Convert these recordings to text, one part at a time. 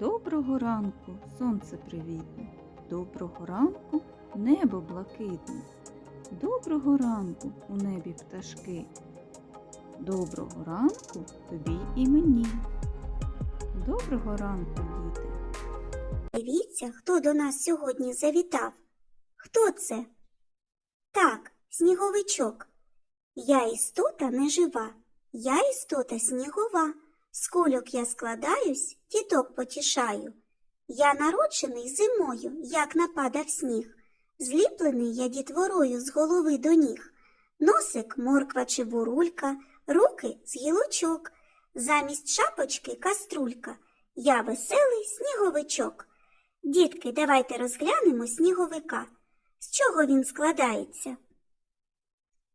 Доброго ранку, сонце привітне. Доброго ранку, небо блакитне. Доброго ранку у небі пташки. Доброго ранку тобі і мені. Доброго ранку, діти. Дивіться, хто до нас сьогодні завітав. Хто це? Так, сніговичок. Я істота не жива, я істота снігова. З кульок я складаюсь, діток потішаю. Я народжений зимою, як нападав сніг. Зліплений я дітворою з голови до ніг. Носик морква чи бурулька, руки з гілочок. Замість шапочки каструлька. Я веселий сніговичок. Дітки, давайте розглянемо сніговика. З чого він складається?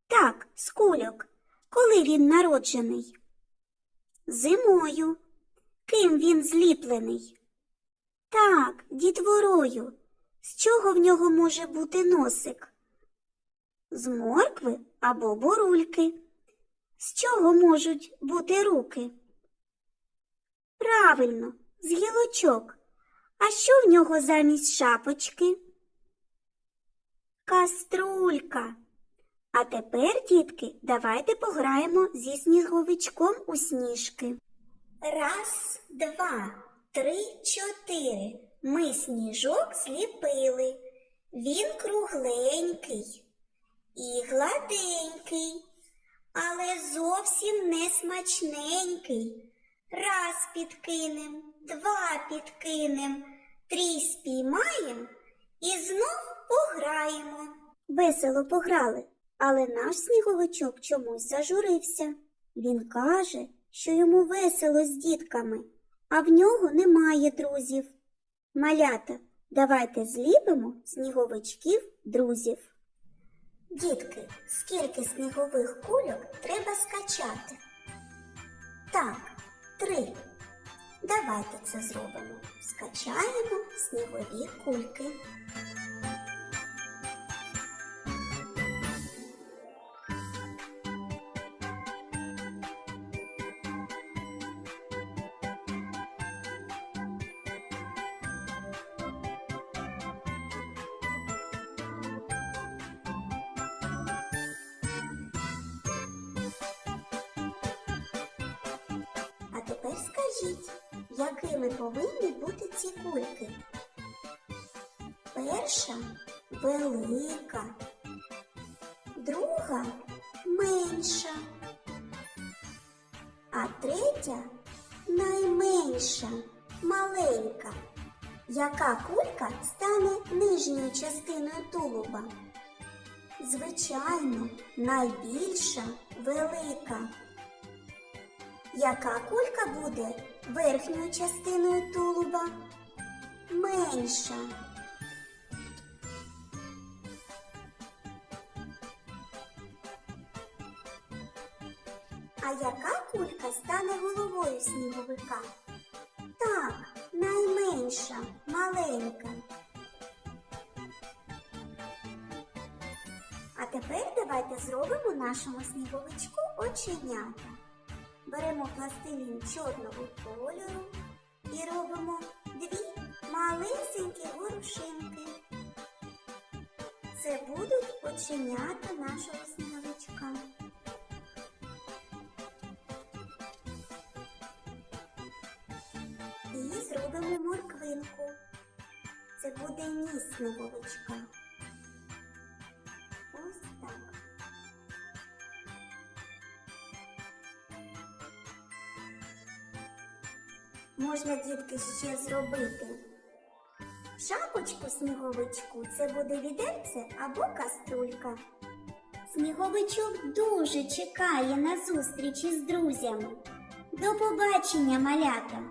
Так, з кульок. Коли він народжений? Зимою. Ким він зліплений? Так, дітворою. З чого в нього може бути носик? З моркви або бурульки. З чого можуть бути руки? Правильно, з гілочок. А що в нього замість шапочки? Каструлька. А тепер, дітки, давайте пограємо зі сніговичком у сніжки. Раз, два, три, чотири. Ми сніжок зліпили. Він кругленький і гладенький, але зовсім не смачненький. Раз підкинем, два підкинем, трій спіймаєм і знов пограємо. Весело пограли, але наш сніговичок чомусь зажурився. Він каже, що йому весело з дітками, а в нього немає друзів. Малята, давайте зліпимо сніговичків друзів. Дітки, скільки снігових кульок треба скачати? Так, три. Давайте це зробимо. Скачаємо снігові кульки. Скажіть, якими повинні бути ці кульки? Перша велика, друга менша, а третя найменша, маленька. Яка кулька стане нижньою частиною тулуба? Звичайно, найбільша велика. Яка кулька буде верхньою частиною тулуба? Менша. А яка кулька стане головою сніговика? Так, найменша, маленька. А тепер давайте зробимо нашому сніговичку оченята. Беремо пластилін чорного кольору і робимо дві малесенькі ворушинки. Це будуть оченята нашого сніговичка. І зробимо морквинку. Це буде ніс сніговичка. Можна дітки ще зробити. Шапочку сніговичку це буде відерце або каструлька. Сніговичок дуже чекає на зустрічі з друзями. До побачення, малята!